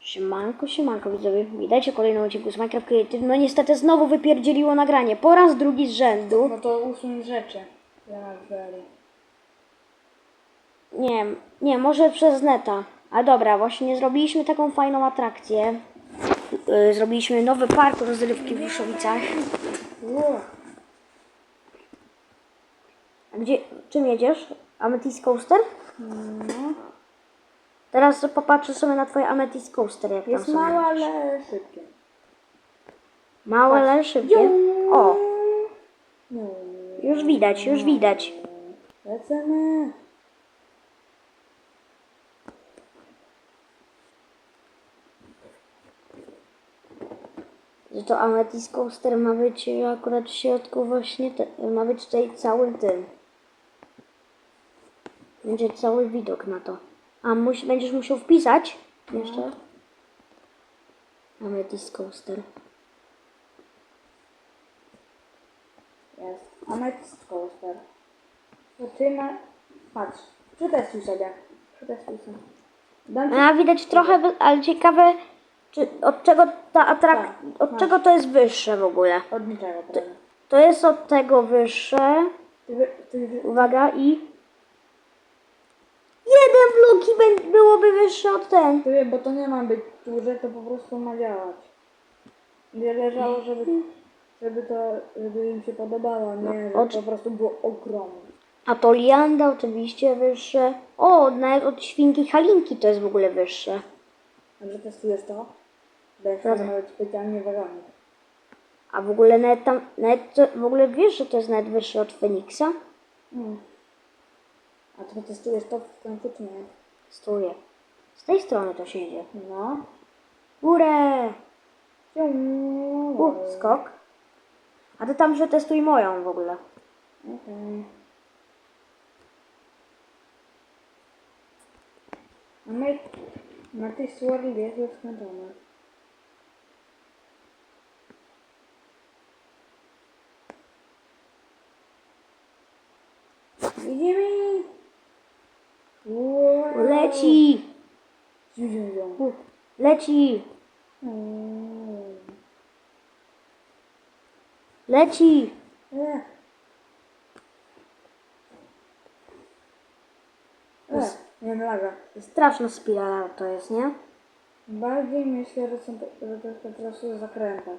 Siemanko, siemanko widzowie. Witajcie w kolejnym odcinku z Minecraft Creative. No niestety znowu wypierdzieliło nagranie. Po raz drugi z rzędu. No to usuń rzeczy. Nie, nie, może przez neta. A dobra, właśnie zrobiliśmy taką fajną atrakcję. Yy, Zrobiliśmy nowy park rozrywki w Ruszowicach. A gdzie, czym jedziesz? Amethyst Coaster? No. Teraz popatrzę sobie na twoje Amethyst Coaster. Jak Jest tam sobie małe, jedziesz. ale szybkie. Małe, ale szybkie. O, już widać, już widać. Lecimy. że to Amethyst Coaster ma być akurat w środku właśnie, te, ma być tutaj cały tym. Będzie cały widok na to. A musi, będziesz musiał wpisać jeszcze? Amethyst Coaster. Jest. Amethyst coaster. To ty ma... Patrz. Przetestuj sobie. Przetestuj sobie. Dam ci... A widać trochę, ale ciekawe, czy, od czego ta atrak... Tak, od masz. czego to jest wyższe w ogóle. Od niczego, prawda? To jest od tego wyższe. Ty, ty, wy- Uwaga i... Jeden blok i bę- byłoby wyższe od ten. ty, bo to nie ma być duże, to po prostu ma działać. Nie leżało, żeby, żeby to, żeby im się podobało, nie, żeby od- po prostu było ogromne. A to lianda oczywiście wyższe. O, nawet od świnki Halinki to jest w ogóle wyższe. Dobrze testujesz to? Będziesz Dobra. nawet specjalnie ważony. A w ogóle nawet tam, nawet to, w ogóle wiesz, że to jest nawet wyższe od Feniksa? Mm. A ty testujesz to w końcu czy nie? Stuje. Z tej strony to się idzie. No. Górę! U, skok. A ty tam przetestuj moją w ogóle. Okej. A my na tej swirl jest już skończone. Widzimy! Wow. Leci! Ziu, ziu, ziu. Leci! Mm. Leci! E. E, nie laga. Straszna spirala to jest, nie? Bardziej myślę, że, są, to- że to jest po prostu zakrętach.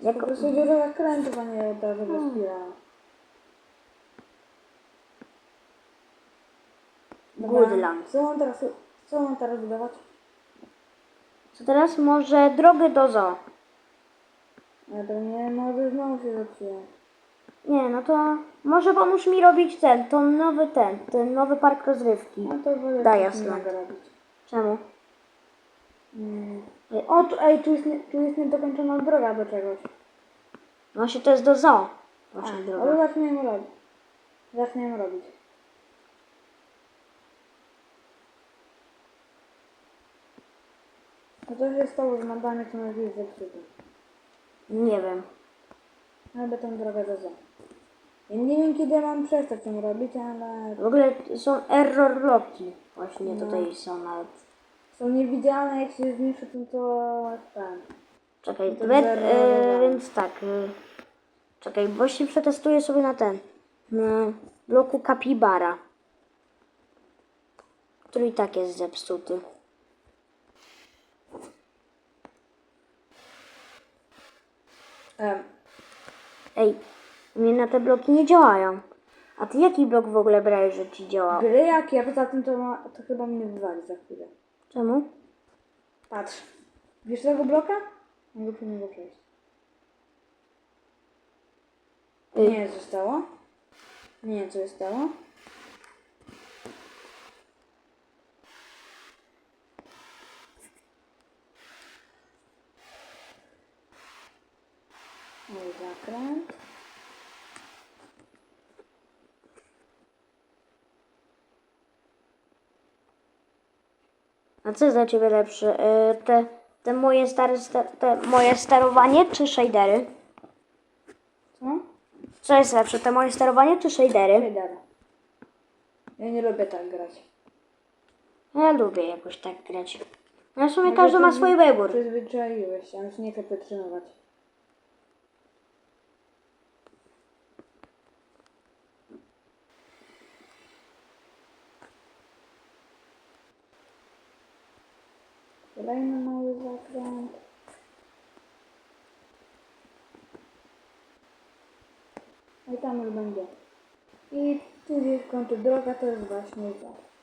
Jak, Po prostu dużo zakrętów, a nie od razu bez spirala. Dobra, Goodland. Co mam teraz, co mam teraz budować? co teraz? Może drogę do zoo. Ale to nie, może znowu się zepsuje. Nie, no to może pomóż mi robić ten, to nowy ten, ten nowy park rozrywki. No to wolę Daj coś jasno. innego robić. Czemu? Mm. O, tu, ej, tu jest, nie, tu jest niedokończona droga do czegoś. Właśnie to jest do zoo. Właśnie Ale droga. zaczniemy robić. Zaczniemy robić. No to się stało z mandami, co nas jest zepsute. Nie wiem. Albo tą drogę do zoo. Ja nie wiem kiedy mam przestać ją robić, ale W ogóle są error loki. Właśnie No. tutaj są nawet. są niewidzialne, jak się zniszczy, to to ten. Czekaj, To zero, e, więc tak. E, czekaj, właśnie przetestuję sobie na ten. Na bloku Capybara. Który i tak jest zepsuty. Ej, u mnie na te bloki nie działają. A ty jaki blok w ogóle brałeś, że ci działał? gry jakie, a poza tym to, ma, to chyba mnie wywali za chwilę. Czemu? Patrz. Wiesz tego bloka? Mogę po niego przejść. Ej. Nie wiem, co się stało. Nie co się A co jest dla ciebie lepsze? E, te, te moje stare, sta- te moje sterowanie czy shadery? Co? Co jest lepsze, te moje sterowanie czy shadery? Shader. Ja nie lubię tak grać. Ja lubię jakoś tak grać. No w sumie każdy ma swój wybór. Przyzwyczaiłeś się, już nie chcę wytrzymywać. Kolejny mały zakręt. No i tam już będzie. I tu gdzieś kończy droga, to jest właśnie to.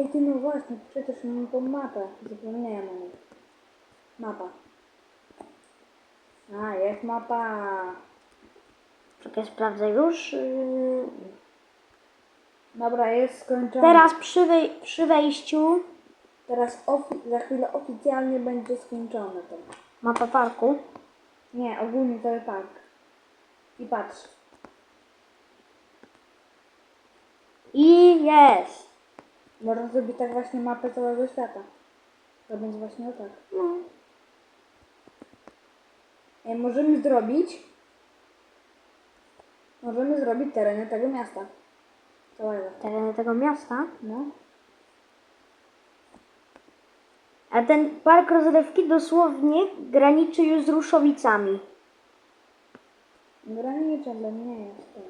Ej, ty no właśnie, przecież mam tą mapę. Zapomniałem o niej. Mapa. A, jest mapa. Czekaj, sprawdzę już. Yy, Dobra, jest skończona. Teraz przy, wej- przy wejściu Teraz za chwilę oficjalnie będzie skończone to. mapa parku. Nie, ogólnie cały park. I patrz. I jest. Można zrobić tak właśnie mapę całego świata. To będzie właśnie o tak. No. Ej, możemy zrobić... Możemy zrobić tereny tego miasta. Całego. Tereny tego miasta. No. A ten park rozrywki dosłownie graniczy już z Ruszowicami. Granicze dla mnie jest to.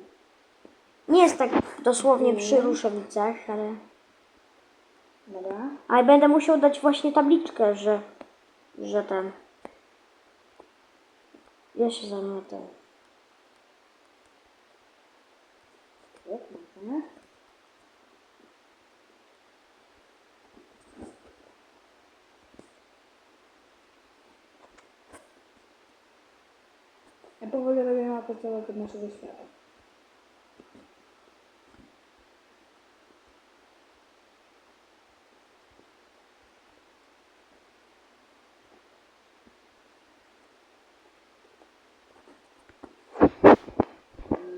Nie jest tak dosłownie przy Ruszowicach, ale... Dobra. Ale będę musiał dać właśnie tabliczkę, że... Że ten... Ja się zajmę tym. Jak mamy? Ja powoli robię mapę całego naszego świata.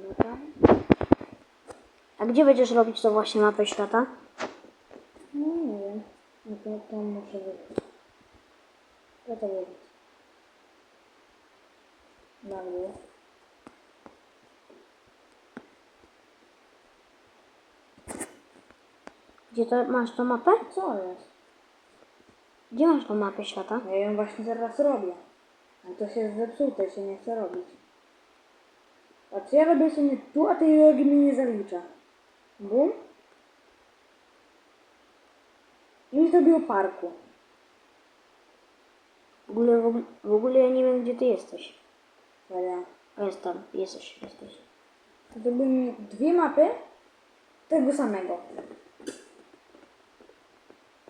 Mapa. A gdzie będziesz robić to właśnie mapę świata? No nie wiem. No to, to muszę wybrać. Co to wybrać? Na mnie. Gdzie to masz tą mapę? Co jest? Gdzie masz tą mapę świata? Ja ją właśnie zaraz robię. A to się zepsute, się nie chce robić. Patrz, ja robię sobie tu, a tej drogi mi nie zalicza. Bum. I mi zrobił parku. W ogóle, w ogóle, w ogóle ja nie wiem, gdzie ty jesteś. O, jest tam. Jesteś, jesteś. To zrobił mi dwie mapy tego samego.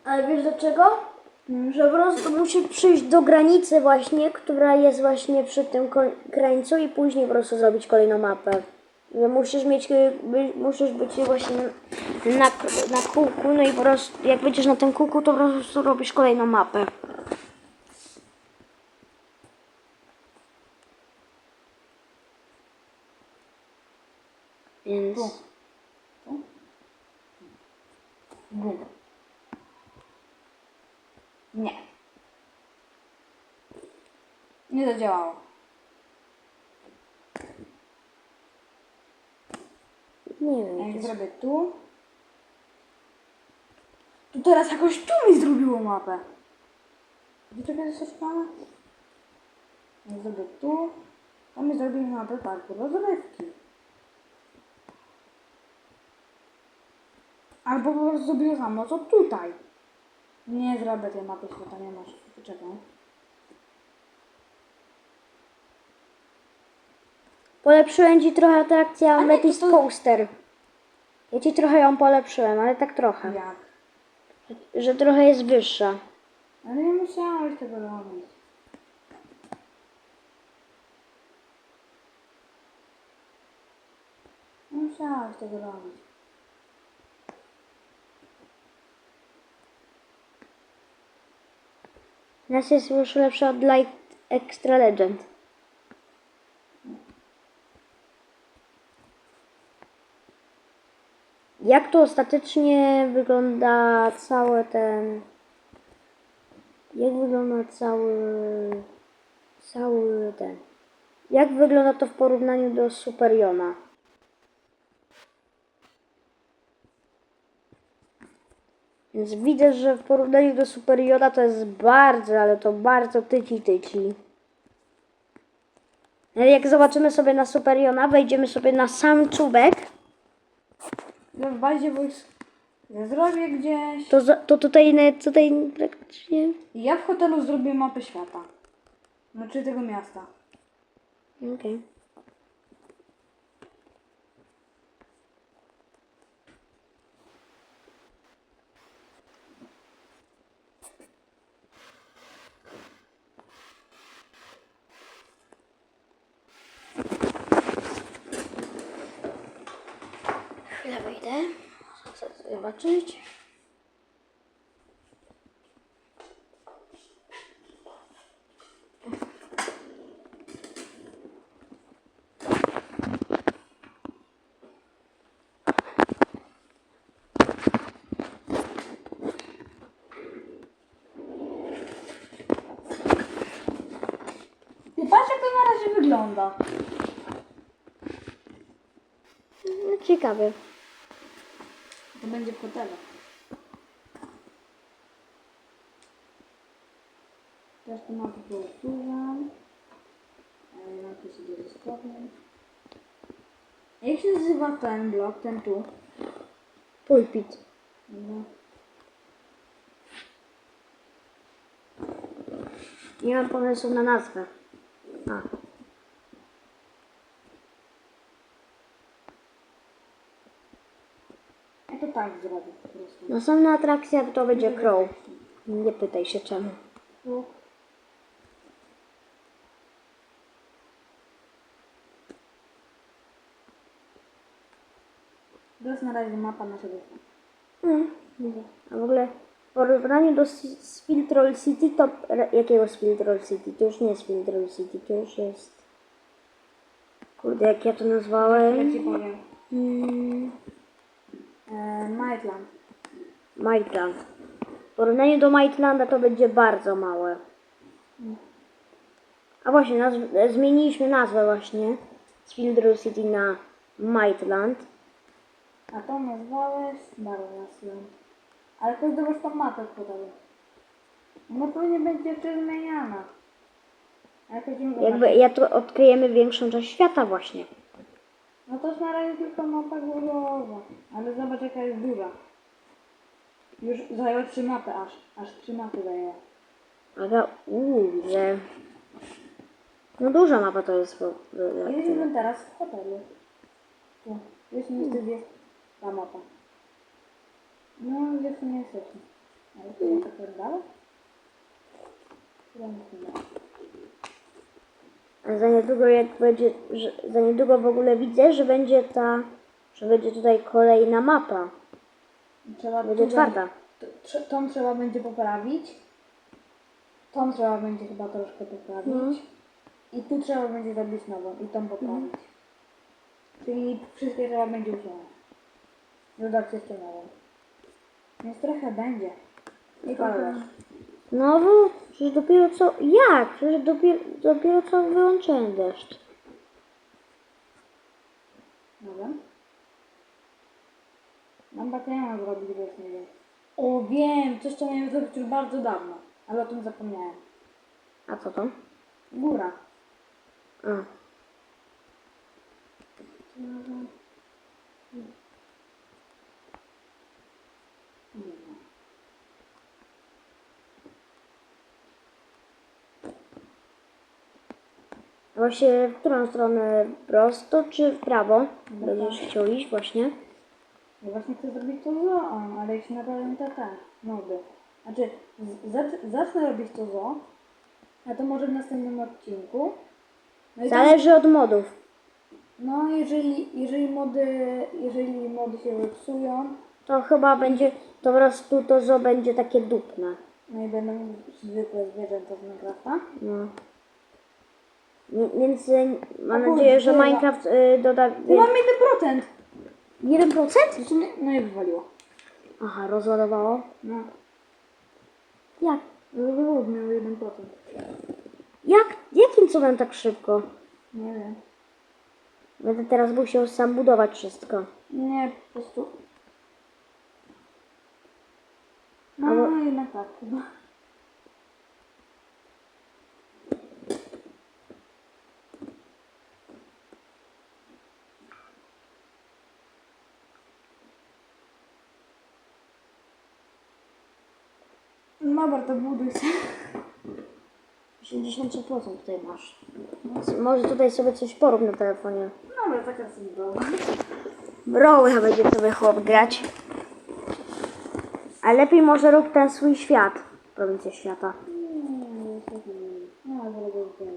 Ale wiesz dlaczego? Że po prostu musisz przyjść do granicy właśnie, która jest właśnie przy tym krańcu i później po prostu zrobić kolejną mapę. Że musisz mieć, y, musisz być właśnie na, na kółku, no i po prostu jak będziesz na tym kółku, to po prostu robisz kolejną mapę. Więc... Tu. Tu. Nie. Nie zadziałało. Nie wiem, Jak zrobię tu. Tu teraz jakoś tu mi zrobiło mapę. Gdzie czekaj, jest mamy? Jak zrobię tu, to mi zrobi mapę parku rozrywki. Albo po prostu zrobię samo, co tutaj. Nie zrobię tej mapy świata, nie masz. Poczekaj. Polepszyłem ci trochę atrakcję Amethyst to- Coaster. Ja ci trochę ją polepszyłem, ale tak trochę. Jak? Że trochę jest wyższa. Ale nie musiałeś tego robić. Nie musiałeś tego robić. Nas jest już lepsza od Light Extra Legend. Jak to ostatecznie wygląda cały ten... Jak wygląda cały... Cały ten... Jak wygląda to w porównaniu do Superiona? Więc widzę, że w porównaniu do Superiona to jest bardzo, ale to bardzo tyci tyci. Jak zobaczymy sobie na Superiona, wejdziemy sobie na sam czubek, Ja w bazie wojsk ja zrobię gdzieś. to, za- to tutaj, ne- tutaj praktycznie... Ja w hotelu zrobię mapę świata. Znaczy tego miasta. Okej. Chwilę wyjdę. Chcę zobaczyć. Patrz jak to na razie wygląda. No, ciekawe. Będzie hotelu. Teraz to mapę pousuwam. Tu sobie zostawię. Jak się nazywa ten blok, ten tu? Pulpit. No. Nie mam pomysłu na nazwę. A. Ja to tak zrobię po prostu. Następna atrakcja to będzie Crow. Nie pytaj się czemu. Tu. To jest na razie mapa naszego. Mm. A w ogóle w porównaniu do S- Spiltroll City to... Jakiego Spiltroll City? To już nie jest Spiltroll City, to już jest... Kurde, jak ja to Ja nazwałem? ci powiem. Mm. E, Maitland. Maitland. W porównaniu do Maitlanda to będzie bardzo małe. A właśnie, nazw- zmieniliśmy nazwę właśnie z Spiltroll City na Maitland. A to nazwałeś Barlasland. Ale to zobacz tą mapę hotelu. No pewnie będzie jeszcze zmieniana. Jak Jakby ja tu odkryjemy większą część świata właśnie. No to na razie tylko mapa głosowa. Ale zobacz jaka jest duża. Już zajęła trzy mapy aż. Aż trzy mapy zajęła. Ale uuu, że... No duża mapa to jest. Bo, A Jesteśmy teraz w hotelu. Tu. Jest niestety jest ta mapa. No jeszcze nie jesteśmy. Ale to jest tak dalej? Chyba nie. A za niedługo jak będzie, że, za niedługo w ogóle widzę, że będzie ta, że będzie tutaj kolejna mapa. Trzeba Będzie tu- czwarta. t- Tą trzeba będzie poprawić. Tą trzeba będzie chyba troszkę poprawić. Mhm. I tu trzeba będzie zrobić nową i tą poprawić. Czyli wszystkie trzeba będzie usunąć. Dodać jeszcze nową. Więc trochę będzie. I parę Znowu? Przecież dopiero co, jak? Przecież dopiero, dopiero co wyłączyłem deszcz. Dobra. Mam baterię zrobić, bo już nie wiem. O wiem, coś co miałem zrobić już bardzo dawno. Ale o tym zapomniałem. A co to? Góra. A. Właśnie w którą stronę? Prosto czy w prawo? Będziesz chciał iść właśnie? Ja właśnie chcę zrobić to zo, ale jeśli naprawdę te te nody. Znaczy, zac- zacznę robić to zo, a to może w następnym odcinku. No i tam, Zależy od modów. no jeżeli, jeżeli mody, jeżeli mody się zepsują, To chyba będzie, to po prostu to zo będzie takie dupne. no i będą zwykłe zwierzęta z Minecrafta, No. Więc y, mam O kurde, nadzieję, że tyle. Minecraft y, doda... Ja mam 1%! 1%? Jeszcze nie, no i wywaliło. Aha, rozładowało. No. Jak? Wywaliło miał 1%. Jak? Jakim cudem tak szybko? Nie wiem. Będę teraz musiał sam budować wszystko. Nie, po prostu. No, Albo- jednak tak chyba. Dobra, to buduj się. 83% tutaj masz. Może tutaj sobie coś porób na telefonie. Dobra, taka sobie dobra. Broły będzie sobie chłop grać. A lepiej może rób ten swój świat. Prowincję świata. No, ale go wiem.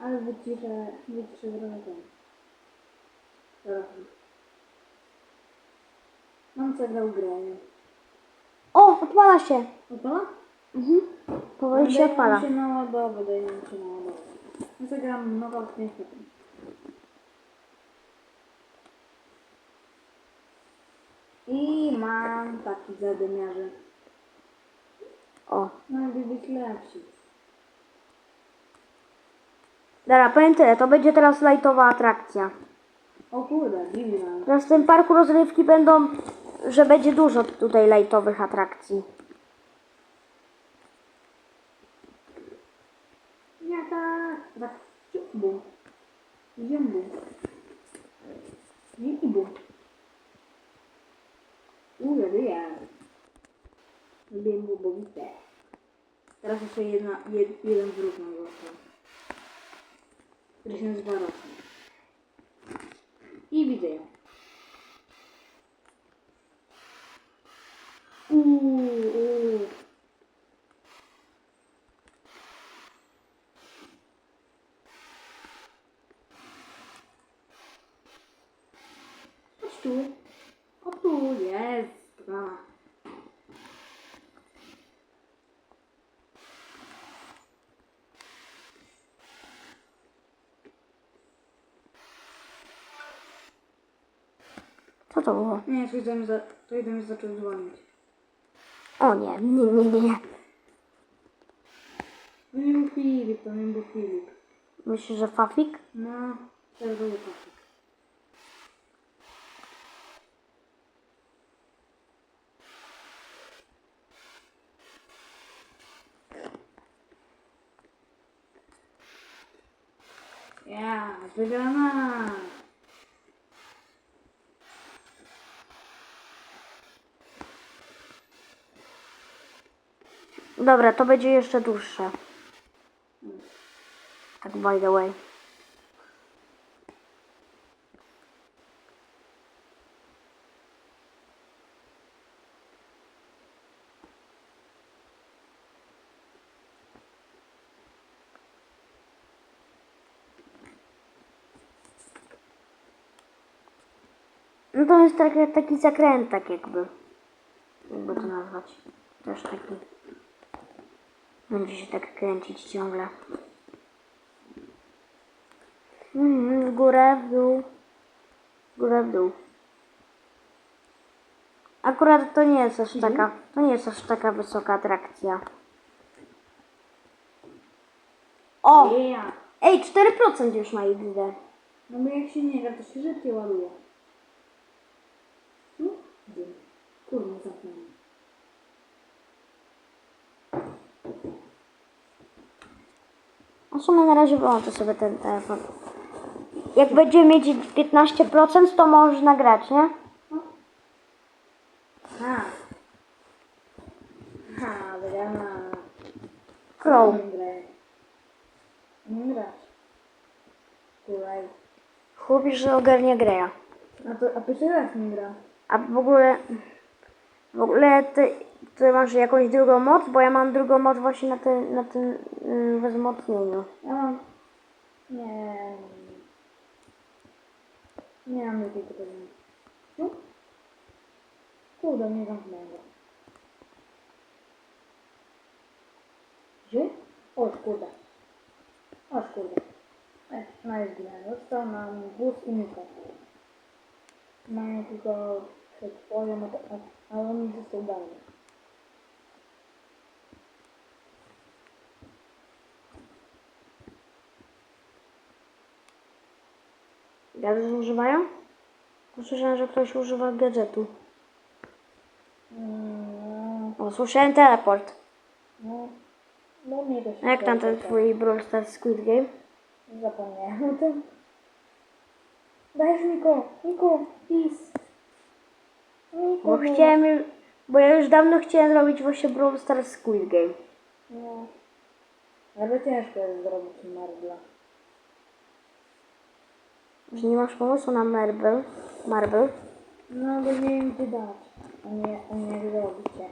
Ale wyciszę, wyciszę trochę ten. Teraz. Mam co grał grę. O, odpala się. Odpala? Mhm. Powoli się odpala. się naładowy, daje mi się naładowy. Ja zagram nowa w 5 sekund. I mam taki zadymiarze. O. No, by być lepszy. Dobra, powiem tyle. To będzie teraz lajtowa atrakcja. O kurde, mam. Teraz w tym parku rozrywki będą, że będzie dużo tutaj lajtowych atrakcji. Ja tak. Bum. I bum. Uja, ja. Lubię. Teraz jeszcze jedna, jed, jeden wróg nam został. Który się nazywa Rosjan. I widzę ją. Uuu, uuu. Chodź tu. O tu jest. Co to było? Nie, do mnie, za, mnie zaczął dzwonić. O nie, nie, nie, nie, nie. To nie był Filip, to nie był Filip. Myślisz, że Fafik? No, teraz był Patryk. Ja, wygrana! Dobra, to będzie jeszcze dłuższe. Tak by the way. No to jest taki, taki zakrętak jakby. Jakby to nazwać. Też taki. Będzie się tak kręcić ciągle. Mhm, w górę, w dół. W górę, w dół. Akurat to nie jest aż taka, to nie jest aż taka wysoka atrakcja. O! Ej, 4% już ma XD. No bo jak się nie gra, to się szybciej ładuje. No, gdzie? Kurwa, zapomniałem. A w sumie na razie wyłączę sobie ten telefon. Jak będzie mieć 15%, to można grać, nie? Ha! Ha, wygrana. Crow. Nie grasz. Kuraj. Chłopisz, że ogarnia grę. A to, a pierwszy raz nie gra. A w ogóle... W ogóle ty, ty masz jakąś drugą moc? Bo ja mam drugą moc właśnie na, te, na tym yy, wzmocnieniu. Ja mam... Nie. Nie mam jakiego tego. No? Kurde, nie zamknąłem go. Gdzie? O kurde. O kurde. No jest źle. Został nam wóz i Niko. Mają tylko przed poziom, a, on został dalej. Gadżet używają? Słyszałem, że ktoś używa gadżetu. Mm, O, słyszałem teleport. no, no mnie też A jak tam ten twój Brawl Stars Squid Game? Zapomniałem o tym. Dajesz Niko, Niko, please. Bo no. chciałem już, bo ja już dawno chciałem zrobić właśnie Brawl Stars Squid Game. No. Ale ciężko jest zrobić Marvela. Że nie masz pomysłu na Marvel? Marvel? No, bo nie wiem gdzie dać. A nie, a nie jak zrobić je.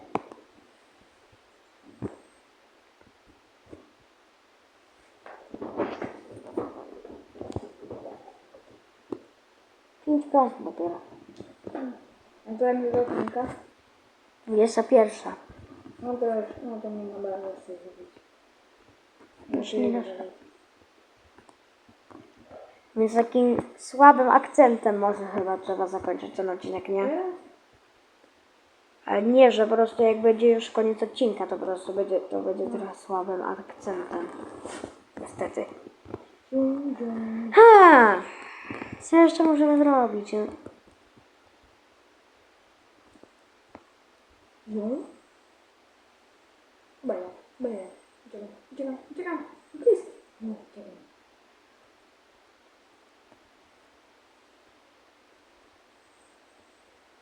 Pięć procent dopiero. A to jak jest odcinka? 21. No to już, no to nie ma bardzo co zrobić. Już nie dasz. Więc takim słabym akcentem może chyba trzeba zakończyć ten odcinek, nie? Ale nie, że po prostu jak będzie już koniec odcinka, to po prostu będzie, to będzie trochę słabym akcentem. Niestety. Ha! Co jeszcze możemy zrobić? No? Beja, beja. Uciekam, uciekam, uciekam. Please. No, uciekam.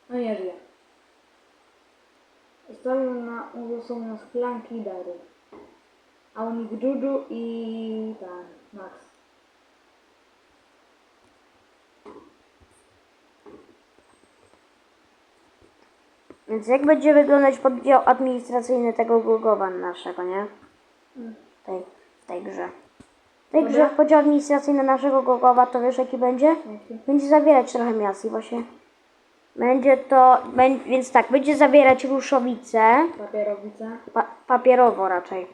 No nie żyje. Zostawił na, są na szklanki Dary. A u nich Juju i ten, Max. Więc jak będzie wyglądać poddział administracyjny tego Głogowa naszego, nie? Mm. W tej, w tej grze. W tej grze poddział administracyjny naszego Głogowa, to wiesz jaki będzie? Będzie zawierać trochę miast i właśnie. Będzie to, bę- więc tak, będzie zawierać Ruszowice, Papierowice. pa, papierowo raczej.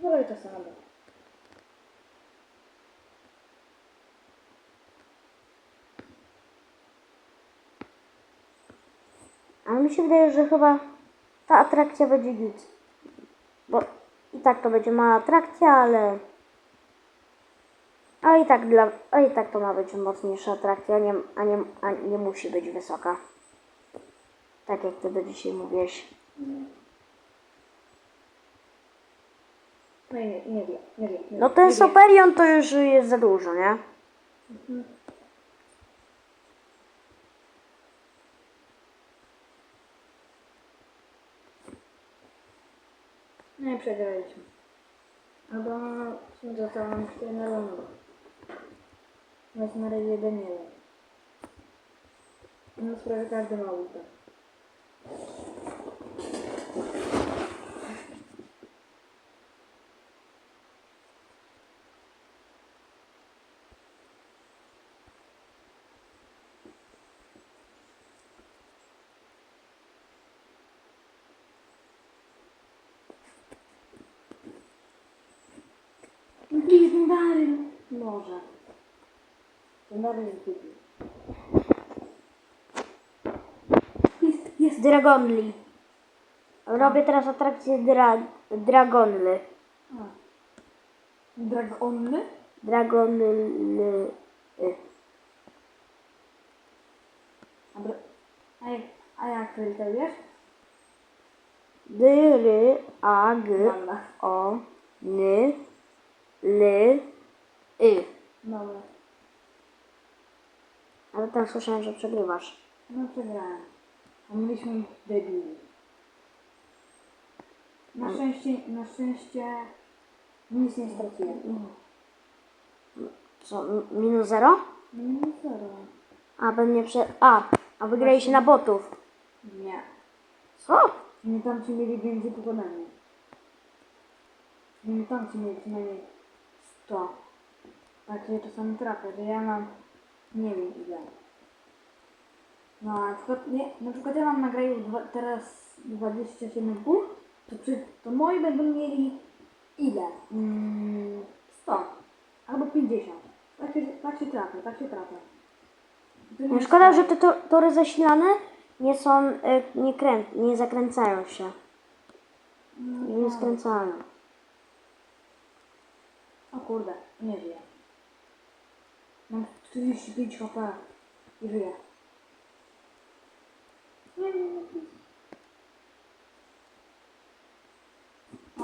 Wolę to samo. Ale mi się wydaje, że chyba ta atrakcja będzie git. Bo i tak to będzie mała atrakcja, ale... A i tak, dla, a i tak to ma być mocniejsza atrakcja, a nie, a, nie, a nie musi być wysoka. Tak jak ty do dzisiaj mówiłeś. No nie, nie wie, nie wie. Nie No ten. Soperion to już jest za dużo, nie? Nie przegraliśmy. Albo zostało nam jeszcze jedna runda. Jest na razie jeden jeden. No prawie każdy ma ulta. Ten Daryl. Może. Ten Daryl jest głupi. Jest, jest. Dragonly. Robię teraz atrakcję dra, Dragonly. A. Dragonny? Dragonly. A, jak, a jak ty to wiesz? D, R, A, G. O, N, L, Y. Dobra. Ale tam słyszałem, że przegrywasz. No przegrałem. A mieliśmy debili. Na szczęście, na szczęście nic nie straciłem. Co, minus zero? No nie zero. A, pewnie prze... A, a wygraliście na botów. Nie. Co? Nie tamci mieli więcej mnie. Nie tamci mieli przynajmniej 100. Także czasami trafia, że ja mam nie wiem ile. No a na przykład, nie, na przykład ja mam na graju dwa, teraz 27 pół, to, przy, to moi będą mieli Ile? Mm, 100. Albo 50. Tak się, tak się trafię, tak się nie No, szkoda, że te to, tory zasilane nie są, y, nie, krę, nie zakręcają się. No, Nie skręcają. O kurde, nie żyję. Mam 45 HP i żyję. Nie, nie, nie.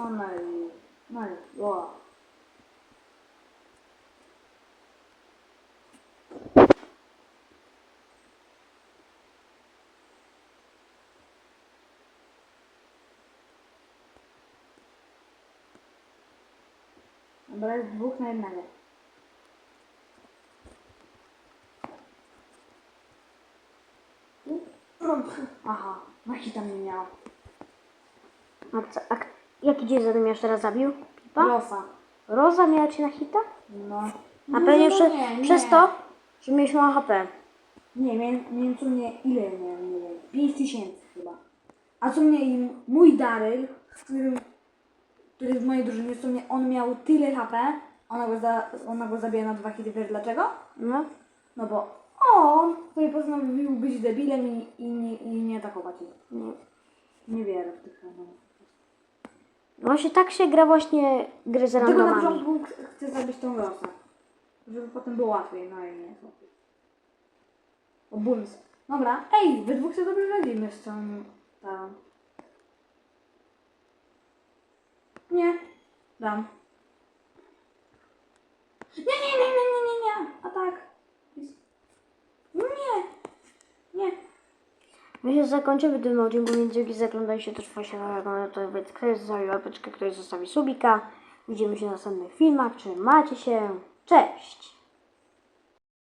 O no i... No i... O. Dobra, jest dwóch na jednego. Aha, na hita mnie miała. A, co- a jaki dzień za tym jeszcze raz zabił? Pipa? Rosa. Roza miała cię na hita? No. A No, pewnie no prze, nie, nie. przez to, że mieliśmy mało HP. Nie, miałem, miałem co mnie, ile miałem, nie wiem, 5 tysięcy chyba. A co mnie i mój Daryl, z którym, który w mojej drużynie, co mnie, on miał tyle HP, ona go, za, ona go zabija na dwa hity, wiesz dlaczego? No. No bo on sobie postanowił być debilem i, i, nie, i nie atakować jej. Nie. Nie wierzę w tych randomów. Właśnie tak się gra właśnie gry z Tylko na randomami. początku ch- chcę zabić tą Rosę. Żeby potem było łatwiej, no i nie jest łatwiej. O. Dobra, ej, we dwóch się dobrze radzimy z tą tarą. Nie, dam. Nie, nie, nie, nie, nie, nie, nie, a tak. Nie, nie. My się zakończymy tym odcinku, więc dzięki za oglądanie też właśnie na to więc ktoś zostawi łapeczkę, ktoś zostawi subika. Widzimy się w następnych filmach. Trzymajcie się. Cześć!